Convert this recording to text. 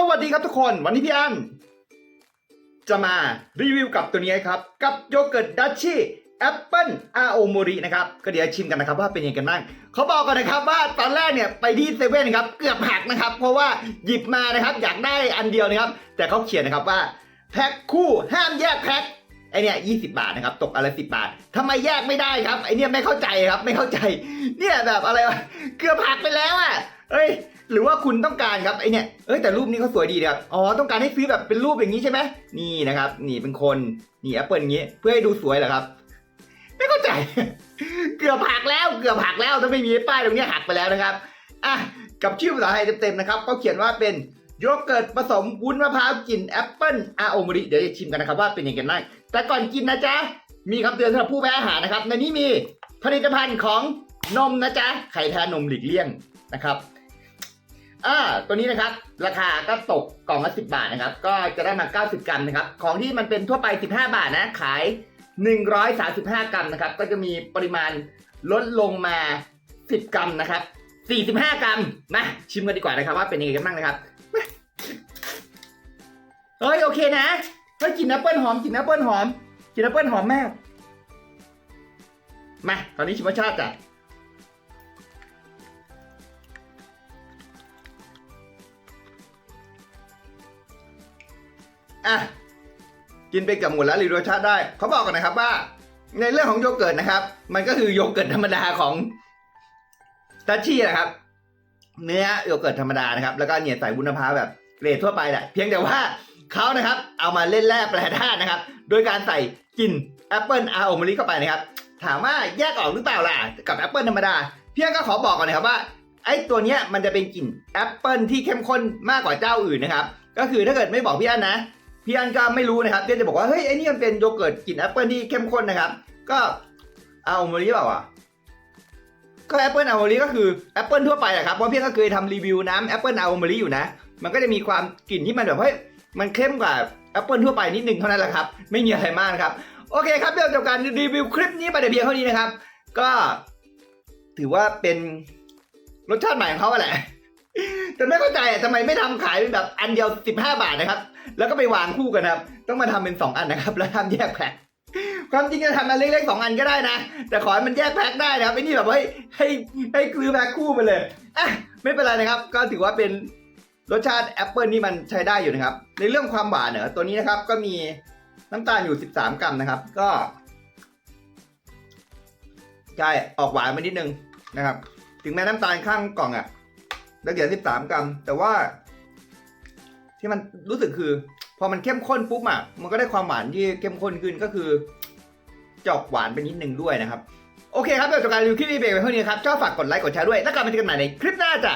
สวัสดีครับทุกคนวันนี้พี่อันจะมารีวิวกับตัวนี้ครับ กับโยเกิร์ตดัชชี่แอปเปิลอาโอโมรินะครับ ก็เดี๋ยวชิมกันนะครับว่าเป็นยังไงกันบ้างเขาบอกกันนะครับว่าตอนแรกเนี่ยไปที่เซเว่นครับเกือบหักนะครับ เพราะว่าหยิบมานะครับอยากได้อันเดียวนะครับ แต่เขาเขียนนะครับว่าแพ็คคู่ห้ามแยกแพ็คไอเนี่ยยี่สิบาทนะครับ ตกอะไรสิบาททำไมแยกไม่ได้ครับไอเนี่ยไม่เข้าใจครับไม่เข้าใจ เนี่ยแบบอะไรวะเกือบหักไปแล้วอะ เอ้ย หรือว่าคุณต้องการครับไอเนี่ยเอ้ยแต่รูปนี้เขาสวยดีนะครับอ๋อต้องการให้ซื้อแบบเป็นรูปอย่างนี้ใช่ไหมนี่นะครับ นี่เป็นคนนี่แอปเปิลอย่างนี้ เพื่อให้ดูสวยเหรอครับ ไม่เข้าใจ เกือบหักแล้วเกือบหักแล้วถ้าไม่มีป้ายตรงนี้หักไปแล้วนะครับอะกับชื่อภาษาไทยเต็มๆนะครับเขาเขียนว่าเป็นโยเกิร์ตผสมวุ้นมะพร้าวกลิ่นแอปเปิ้ลอาโอมริเดี๋ยวจะชิมกันนะครับว่าเป็นยังไงกันบ้างแต่ก่อนกินนะจ๊ะมีคำเตือนสำหรับผู้แพ้อาหารนะครับในนี้มีผลิตภัณฑ์ของนมนะจ๊ะใครแพ้นมหลีกเลี่ยงนะครับ อ่าตัวนี้นะครับ ราคาก็ตกกล่องละ10 บาทนะครับ ก็จะได้มา 90 กรัมนะครับ ของที่มันเป็นทั่วไป 15 บาทนะ ขาย 135 กรัมนะครับ ก็จะมีปริมาณลดลงมา 10 กรัมนะครับ 45 กรัม มาชิมกันดีกว่านะครับ ว่าเป็นยังไงกันบ้างนะครับ เฮ้ยโอเคนะ เฮ้ยกลินแอปเปิลหอมกลินแอปเปิลหอมกลินแอปเปิลหอมมาก มา ตอนนี้ชิมรสชาติจ้ะ อะกินไปกับหมดแล้วรีวิวรสชาติได้เขาบอกกันนะครับว่า ในเรื่องของโยเกิร์ตนะครับ มันก็คือโยเกิร์ตธรรมดาของทัชชี่นะครับ เนื้อโยเกิร์ตธรรมดานะครับ แล้วก็เนี่ยใส่วุ้นมะพร้าวแบบเกรดทั่วไปแหละเพียงแต่ว่าเขานะครับ เอามาเล่นแร่แปรธาตุนะครับ โดยการใส่กลิ่นแอปเปิลอาโอมริเข้าไปนะครับ ถามว่าแยกออกหรือเปล่าล่ะกับแอปเปิลธรรมดา เพียงก็ขอบอกก่อนนะครับว่าไอ้ตัวเนี้ยมันจะเป็นกลิ่นแอปเปิลที่เข้มข้นมากกว่าเจ้าอื่นนะครับ ก็คือถ้าเกิดไม่บอกพี่อันนะ พี่อันก็ไม่รู้นะครับเดี๋ยจะบอกว่าเฮ้ยไอ้นี่มันเป็นโยเกิร์ตกลิ่นแอปเปิลที่เข้มข้นนะครับ ก็เอาโมริเปล่าอะก็แอปเปิลอาโมริก็คือแอปเปิลทั่วไปแหละครับเพราะพี่ก็เคยทำรีวิวน้ำแอปเปิลอาโมริอยู่นะ มันก็จะมีความกลิ่นที่มันแบบเฮ้ยมันเข้มกว่าแอปเปิลทั่วไปนิดนึงเท่านั้นแหละครับ ไม่มีอะไรมากครับ โอเคครับเดี๋ยวจบการรีวิวคลิปนี้ไปแต่เพียงเท่านี้นะครับ ก็ถือว่าเป็นรสชาติใหม่ของเขาแหละ แต่ไม่เข้าใจอะทำไมไม่ทำขายเป็นแบบอันเดียว15บาทนะครับ แล้วก็ไปวางคู่กันครับ ต้องมาทำเป็น2อันนะครับ แล้วทำแยกแพ็คความจริงจะทำอันเล็กๆสองอันก็ได้นะ แต่ขอให้มันแยกแพ็คได้นะครับไอ้นี่แบบให้ให้ให้ซื้อแพ็คคู่ไปเลยอะไม่เป็นไรนะครับ ก็ถือว่าเป็นรสชาติแอปเปิลนี่มันใช้ได้อยู่นะครับ ในเรื่องความหวานเนี่ยตัวนี้นะครับ ก็มีน้ำตาลอยู่ 13 กรัมนะครับ ก็ใช่ออกหวานมานิดนึงนะครับ ถึงแม้น้ำตาลข้างกล่องอะ แล้วเขียน13กรัม แต่ว่า ที่มันรู้สึกคือ พอมันเข้มข้นปุ๊บอะมันก็ได้ความหวานที่เข้มข้นขึ้นก็คือจออกหวานไปนิดนึงด้วยนะครับ โอเคครับเดี๋ยวจบการรีวิวคลิปนี้ไปเท่านี้ครับชอบฝากกดไลค์กดแชร์ด้วย แล้วกลับมาเจอกันใหม่ในคลิปหน้าจ้ะ